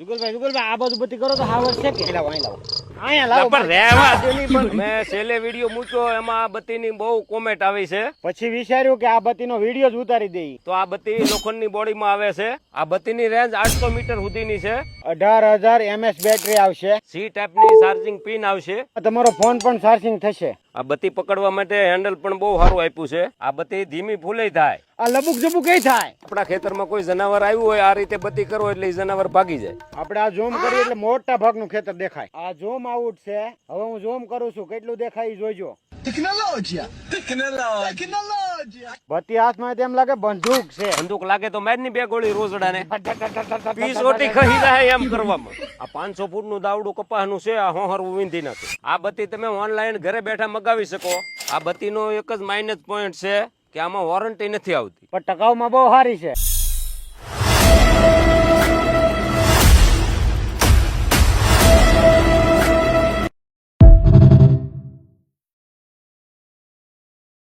જુગલભાઈ જુગલભાઈ આ બધું બધી કરો તો હા વર્ષે કે? લાવો અહીં લાવો. અહીંયા લાવો પણ રહેવા દે. પણ મેં છેલ્લે વીડિયો મૂક્યો એમાં આ બહુ કોમેન્ટ આવી છે. પછી વિચાર્યું કે આ બત્તીનો વીડિયો જ ઉતારી દઈ. તો આ બત્તી લોખંડની બોડીમાં આવે છે. આ બત્તીની રેન્જ આઠસો મીટર સુધીની છે. અઢાર હજાર એમએસ બેટરી આવશે. સી ટાઈપની ચાર્જિંગ પિન આવશે. તમારો ફોન પણ ચાર્જિંગ થશે. આ બત્તી પકડવા માટે હેન્ડલ પણ બહુ સારું આપ્યું છે. આ બત્તી ધીમી ફૂલે થાય. આ લબુક જબુક એ થાય. આપણા ખેતરમાં કોઈ જનાવર આવ્યું હોય આ રીતે બત્તી કરો એટલે એ જનાવર ભાગી જાય. આપણે આ ઝૂમ કરીએ એટલે મોટા ભાગનું ખેતર દેખાય. આ ઝૂમ આઉટ છે. હવે હું ઝૂમ કરું છું. કેટલું દેખાય જોઈજો. Technology Tecnologia! બત્તી હાથમાં તેમ લાગે બંદૂક છે. બંદૂક લાગે તો મારની બે ગોળી રોજડાને. પીસ ઓટી ખહી જાય એમ કરવામાં. આ પાંચસો ફૂટનું દાવડું કપાસનું છે આ હોહરવું વિંધી નાખે આ બત્તી તમે ઓનલાઈન ઘરે બેઠા મગાવી શકો. આ બત્તીનો એક જ માઇનસ પોઈન્ટ છે કે આમાં વોરંટી નથી આવતી. પણ ટકાઉમાં બહુ સારી છે.